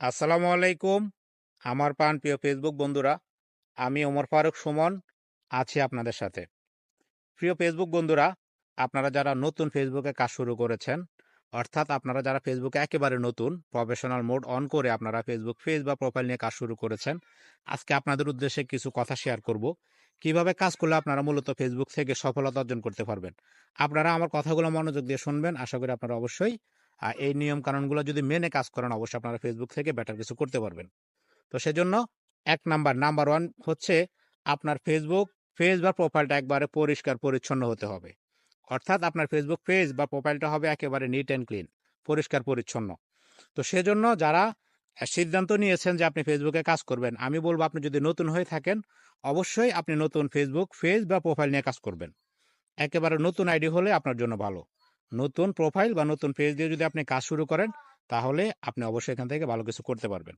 আসসালামু আলাইকুম। আমার পান প্রিয় ফেসবুক বন্ধুরা, আমি ওমর ফারুক সুমন, আছি আপনাদের সাথে। প্রিয় ফেসবুক বন্ধুরা, আপনারা যারা নতুন ফেসবুকে কাজ শুরু করেছেন, অর্থাৎ আপনারা যারা ফেসবুকে একেবারে নতুন প্রফেশনাল মোড অন করে আপনারা ফেসবুক পেজ বা প্রোফাইল নিয়ে কাজ শুরু করেছেন, আজকে আপনাদের উদ্দেশ্যে কিছু কথা শেয়ার করব। কীভাবে কাজ করলে আপনারা মূলত ফেসবুক থেকে সফলতা অর্জন করতে পারবেন? আপনারা আমার কথাগুলো মনোযোগ দিয়ে শুনবেন, আশা করি আপনারা অবশ্যই এই নিয়ম কানুনগুলো যদি মেনে কাজ করেন, অবশ্যই আপনারা ফেসবুক থেকে বেটার কিছু করতে পারবেন। তো সেজন্য এক নাম্বার নাম্বার ওয়ান হচ্ছে আপনার ফেসবুক পেজ বা প্রোফাইলটা একবারে পরিষ্কার, পরিচ্ছন্ন হতে হবে। অর্থাৎ আপনার ফেসবুক পেজ বা প্রোফাইলটা হবে একেবারে নিট অ্যান্ড ক্লিন পরিষ্কার, পরিচ্ছন্ন। তো সেজন্য যারা সিদ্ধান্ত নিয়েছেন যে আপনি ফেসবুকে কাজ করবেন, আমি বলব আপনি যদি নতুন হয়ে থাকেন, অবশ্যই আপনি নতুন ফেসবুক পেজ বা প্রোফাইল নিয়ে কাজ করবেন। একেবারে নতুন আইডি হলে আপনার জন্য ভালো। নতুন প্রোফাইল বা নতুন পেজ দিয়ে যদি আপনি কাজ শুরু করেন, তাহলে আপনি অবশ্যই এখান থেকে ভালো কিছু করতে পারবেন।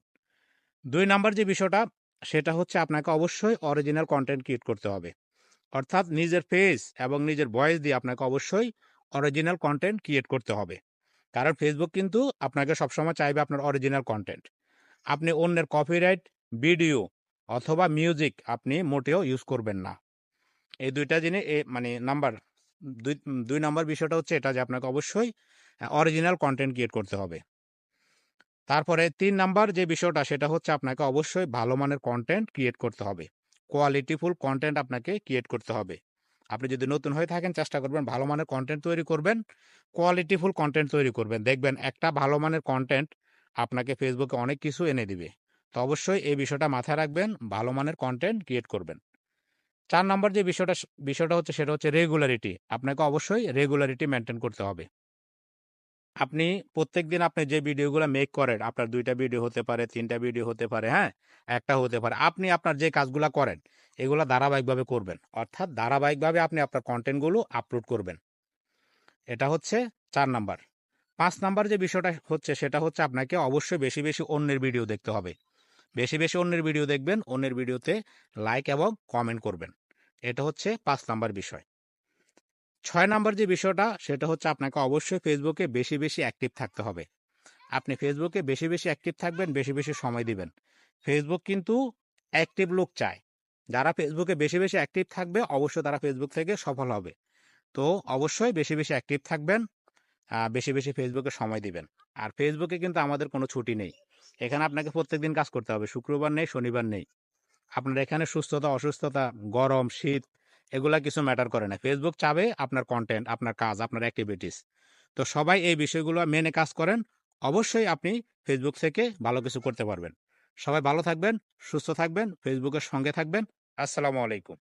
দুই নাম্বার যে বিষয়টা, সেটা হচ্ছে আপনাকে অবশ্যই অরিজিনাল কন্টেন্ট ক্রিয়েট করতে হবে। অর্থাৎ নিজের ফেস এবং নিজের ভয়েস দিয়ে আপনাকে অবশ্যই অরিজিনাল কন্টেন্ট ক্রিয়েট করতে হবে। কারণ ফেসবুক কিন্তু আপনাকে সবসময় চাইবে আপনার অরিজিনাল কন্টেন্ট আপনি অন্যের কপিরাইট ভিডিও অথবা মিউজিক আপনি মোটেও ইউজ করবেন না। এই দুইটা জিনিস মানে নাম্বার দুই দুই নাম্বার বিষয়টা হচ্ছে এটা যে আপনাকে অবশ্যই অরিজিনাল কন্টেন্ট ক্রিয়েট করতে হবে। তারপরে তিন নাম্বার যে বিষয়টা সেটা হচ্ছে আপনাকে অবশ্যই ভালো মানের কন্টেন্ট ক্রিয়েট করতে হবে। কোয়ালিটিফুল কন্টেন্ট আপনাকে ক্রিয়েট করতে হবে। আপনি যদি নতুন হয়ে থাকেন চেষ্টা করবেন ভালো মানের কন্টেন্ট তৈরি করবেন কোয়ালিটিফুল কন্টেন্ট তৈরি করবেন। দেখবেন একটা ভালো মানের কন্টেন্ট আপনাকে ফেসবুকে অনেক কিছু এনে দিবে। তো অবশ্যই এই বিষয়টা মাথায় রাখবেন, ভালো মানের কন্টেন্ট ক্রিয়েট করবেন। চার নম্বর যে বিষয়টা বিষয়টা হচ্ছে সেটা হচ্ছে রেগুলারিটি আপনাকে অবশ্যই রেগুলারিটি মেনটেন করতে হবে। আপনি প্রত্যেকদিন আপনি যে ভিডিওগুলো মেক করেন, আপনার দুইটা ভিডিও হতে পারে, তিনটা ভিডিও হতে পারে হ্যাঁ? একটা হতে পারে। আপনি আপনার যে কাজগুলো করেন, এগুলো ধারাবাহিকভাবে করবেন। অর্থাৎ ধারাবাহিকভাবে আপনি আপনার কন্টেন্টগুলো আপলোড করবেন। এটা হচ্ছে চার নাম্বার। পাঁচ নাম্বার যে বিষয়টা হচ্ছে, সেটা হচ্ছে আপনাকে অবশ্যই বেশি বেশি অন্যের ভিডিও দেখতে হবে। বেশি বেশি অন্যের ভিডিও দেখবেন, অন্যের ভিডিওতে লাইক এবং কমেন্ট করবেন। এটা হচ্ছে পাঁচ নাম্বার বিষয়। ছয় নাম্বার যে বিষয়টা, সেটা হচ্ছে আপনাকে অবশ্যই ফেসবুকে বেশি বেশি অ্যাক্টিভ থাকতে হবে। আপনি ফেসবুকে বেশি বেশি অ্যাক্টিভ থাকবেন, বেশি বেশি সময় দিবেন। ফেসবুক কিন্তু অ্যাক্টিভ লোক চায়। যারা ফেসবুকে বেশি বেশি অ্যাক্টিভ থাকবে, অবশ্যই তারা ফেসবুক থেকে সফল হবে। তো অবশ্যই বেশি বেশি অ্যাক্টিভ থাকবেন বেশি বেশি ফেসবুকে সময় দিবেন। আর ফেসবুকে কিন্তু আমাদের কোনো ছুটি নেই। এখানে আপনাকে প্রত্যেকদিন কাজ করতে হবে। শুক্রবার নেই, শনিবার নেই। আপনার এখানে সুস্থতা, অসুস্থতা, গরম, শীত, এগুলা কিছু ম্যাটার করে না। ফেসবুক চাবে আপনার কন্টেন্ট আপনার কাজ, আপনার অ্যাক্টিভিটিস তো সবাই এই বিষয়গুলো মেনে কাজ করেন। অবশ্যই আপনি ফেসবুক থেকে ভালো কিছু করতে পারবেন। সবাই ভালো থাকবেন, সুস্থ থাকবেন ফেসবুকের সঙ্গে থাকবেন। আসসালামু আলাইকুম।